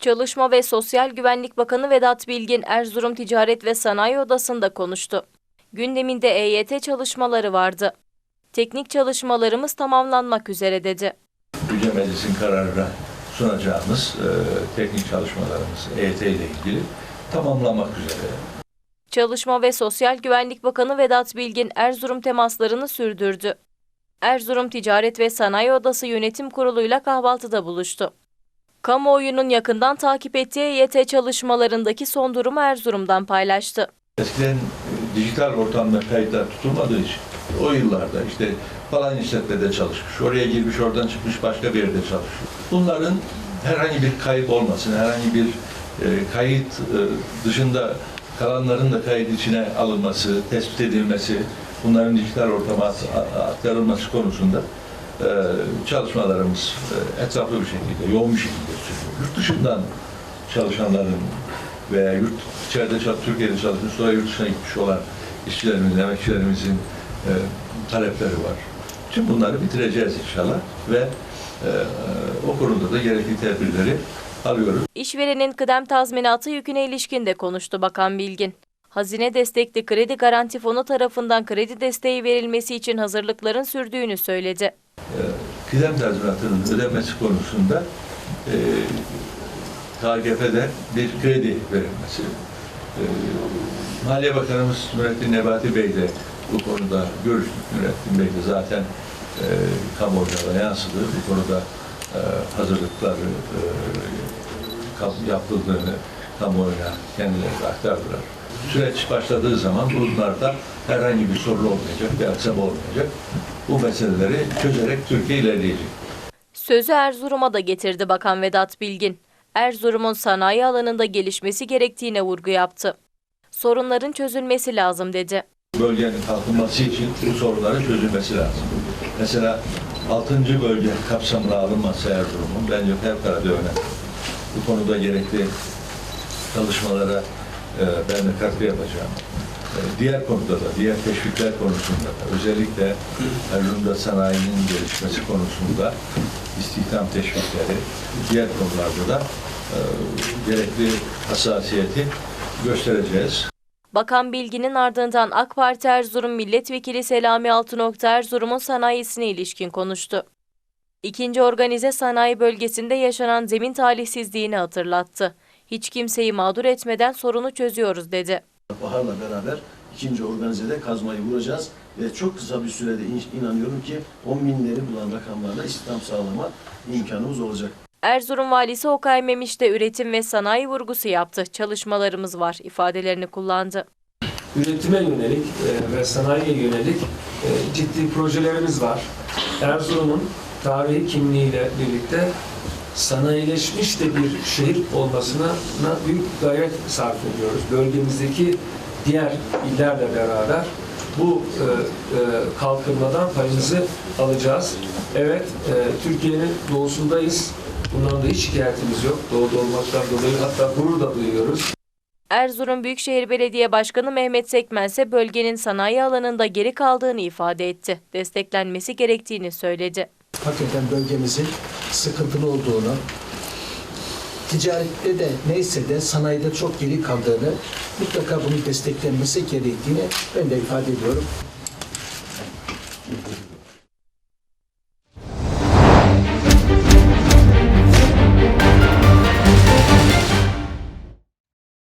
Çalışma ve Sosyal Güvenlik Bakanı Vedat Bilgin Erzurum Ticaret ve Sanayi Odası'nda konuştu. Gündeminde EYT çalışmaları vardı. Teknik çalışmalarımız tamamlanmak üzere dedi. Yüce Meclis'in kararına sunacağımız e, teknik çalışmalarımız EYT ile ilgili tamamlamak üzere. Çalışma ve Sosyal Güvenlik Bakanı Vedat Bilgin Erzurum temaslarını sürdürdü. Erzurum Ticaret ve Sanayi Odası Yönetim Kurulu'yla kahvaltıda buluştu. Kamuoyunun yakından takip ettiği EYT çalışmalarındaki son durumu Erzurum'dan paylaştı. Eskiden e, dijital ortamda kayıtlar tutulmadığı için o yıllarda işte falan işletmede çalışmış, oraya girmiş, oradan çıkmış, başka bir yerde çalışıyor. Bunların herhangi bir kayıp olmasın, herhangi bir e, kayıt e, dışında kalanların da kayıt içine alınması, tespit edilmesi, bunların dijital ortama aktarılması konusunda e, çalışmalarımız e, etraflı bir şekilde, yoğun bir şekilde sürüyor. Yurt dışından çalışanların veya yurt içeride Türkiye'de çalışmış sonra yurt dışına gitmiş olan işçilerimizin, emekçilerimizin e, talepleri var. Tüm bunları bitireceğiz inşallah ve e, o konuda da gerekli tedbirleri alıyoruz. İşverenin kıdem tazminatı yüküne ilişkin de konuştu Bakan Bilgin. Hazine destekli kredi garanti fonu tarafından kredi desteği verilmesi için hazırlıkların sürdüğünü söyledi. Kıdem tazminatının ödenmesi konusunda e, KGF'den bir kredi verilmesi. E, Maliye Bakanımız Nurettin Nebati Bey de bu konuda görüştük. Nurettin Bey de zaten e, kamuoyuna da yansıdı. Bu konuda e, hazırlıkları e, yapıldığını kamuoyuna kendileri aktardılar. Süreç başladığı zaman bunlarda herhangi bir sorun olmayacak, bir aksama olmayacak. Bu meseleleri çözerek Türkiye ilerleyecek. Sözü Erzurum'a da getirdi Bakan Vedat Bilgin. Erzurum'un sanayi alanında gelişmesi gerektiğine vurgu yaptı. Sorunların çözülmesi lazım dedi. Bölgenin kalkınması için bu sorunların çözülmesi lazım. Mesela 6. bölge kapsamına alınması Erzurum'un bence fevkalade önemli. Bu konuda gerekli çalışmalara ben de katkı yapacağım. E, diğer konuda da, diğer teşvikler konusunda da, özellikle Erzurum'da sanayinin gelişmesi konusunda istihdam teşvikleri, diğer konularda da e, gerekli hassasiyeti göstereceğiz. Bakan Bilgin'in ardından AK Parti Erzurum Milletvekili Selami Altınok Erzurum'un sanayisine ilişkin konuştu. İkinci organize sanayi bölgesinde yaşanan zemin talihsizliğini hatırlattı. Hiç kimseyi mağdur etmeden sorunu çözüyoruz dedi. Bahar'la beraber ikinci organizede kazmayı vuracağız ve çok kısa bir sürede in- inanıyorum ki 10 binleri bulan rakamlarla istihdam sağlama imkanımız olacak. Erzurum Valisi Okay Memiş de üretim ve sanayi vurgusu yaptı. Çalışmalarımız var ifadelerini kullandı. üretime yönelik e, ve sanayiye yönelik e, ciddi projelerimiz var. Erzurum'un tarihi kimliğiyle birlikte sanayileşmiş de bir şehir olmasına na büyük gayret sarf ediyoruz. Bölgemizdeki diğer illerle beraber bu e, e, kalkınmadan payımızı alacağız. Evet, e, Türkiye'nin doğusundayız. Bundan da hiç şikayetimiz yok. Doğuda olmaktan dolayı hatta gurur da duyuyoruz. Erzurum Büyükşehir Belediye Başkanı Mehmet Sekmen ise bölgenin sanayi alanında geri kaldığını ifade etti. Desteklenmesi gerektiğini söyledi. hakikaten bölgemizin sıkıntılı olduğunu, ticarette de neyse de sanayide çok geri kaldığını, mutlaka bunun desteklenmesi gerektiğini ben de ifade ediyorum.